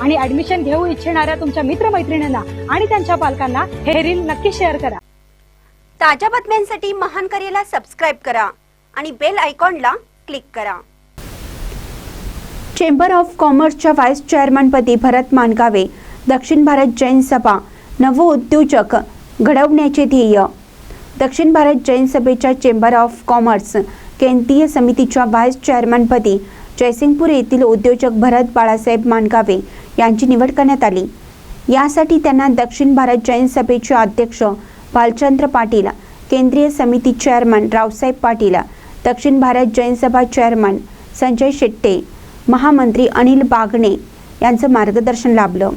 आणि ऍडमिशन घेऊ इच्छिणाऱ्या तुमच्या मित्रमैत्रिणींना आणि त्यांच्या पालकांना हे रील नक्की शेअर करा. ताज्या बातम्यांसाठी महान करेला सबस्क्राईब करा आणि बेल आयकॉनला क्लिक करा. चेंबर ऑफ कॉमर्सच्या व्हाईस चेअरमनपदी भरत मानगावे दक्षिण भारत जैन सभा नवउद्योजक घडवण्याचे ध्येय. दक्षिण भारत जैन सभेच्या चेंबर ऑफ कॉमर्स केंद्रीय समितीच्या व्हाईस चेअरमनपदी जयसिंगपूर येथील उद्योजक भरत बाळासाहेब मानगावे यांची निवड करण्यात आली. यासाठी त्यांना दक्षिण भारत जैन सभेचे अध्यक्ष भालचंद्र पाटील केंद्रीय समिती चेअरमन रावसाहेब पाटील दक्षिण भारत जैन सभा चेअरमन संजय शेट्टे महामंत्री अनिल बागणे यांचं मार्गदर्शन लाभलं.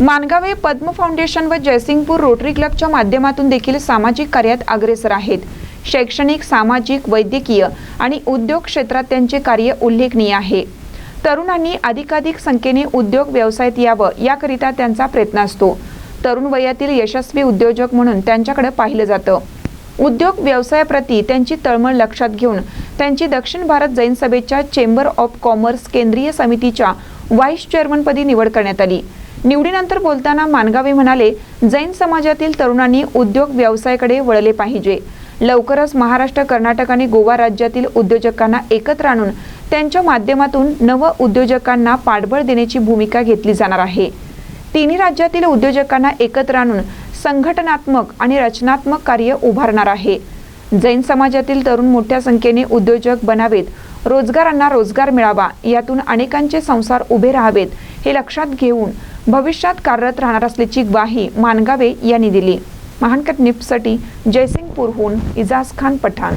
मानगावे पद्म फाउंडेशन व जयसिंगपूर रोटरी क्लबच्या माध्यमातून देखील सामाजिक कार्यात अग्रेसर आहेत. शैक्षणिक सामाजिक वैद्यकीय आणि उद्योग क्षेत्रात त्यांचे कार्य उल्लेखनीय आहे. तरुणांनी अधिकाधिक संख्येने उद्योग व्यवसायात यावं याकरिता त्यांचा प्रयत्न असतो. तरुण वयातील यशस्वी उद्योजक म्हणून त्यांच्याकडे पाहिलं जातं. उद्योग व्यवसायाप्रती त्यांची तळमळ लक्षात घेऊन त्यांची दक्षिण भारत जैन सभेच्या चेंबर ऑफ कॉमर्स केंद्रीय समितीच्या व्हाईस चेअरमनपदी निवड करण्यात आली. निवडीनंतर बोलताना मानगावे म्हणाले जैन समाजातील तरुणांनी उद्योग व्यवसायाकडे वळले पाहिजे. लवकरच महाराष्ट्र कर्नाटक आणि गोवा राज्यातील उद्योजकांना एकत्र आणून त्यांच्या माध्यमातून नव उद्योजकांना पाठबळ देण्याची भूमिका घेतली जाणार आहे. तिन्ही राज्यातील उद्योजकांना एकत्र आणून संघटनात्मक आणि रचनात्मक कार्य उभारणार आहे. जैन समाजातील तरुण मोठ्या संख्येने उद्योजक बनावेत रोजगारांना रोजगार मिळावा यातून अनेकांचे संसार उभे राहावेत हे लक्षात घेऊन भविष्यात कार्यरत राहणार असल्याची ग्वाही मानगावे यांनी दिली. महानकट निपसाठी जयसिंगपूरहून इजाज खान पठाण.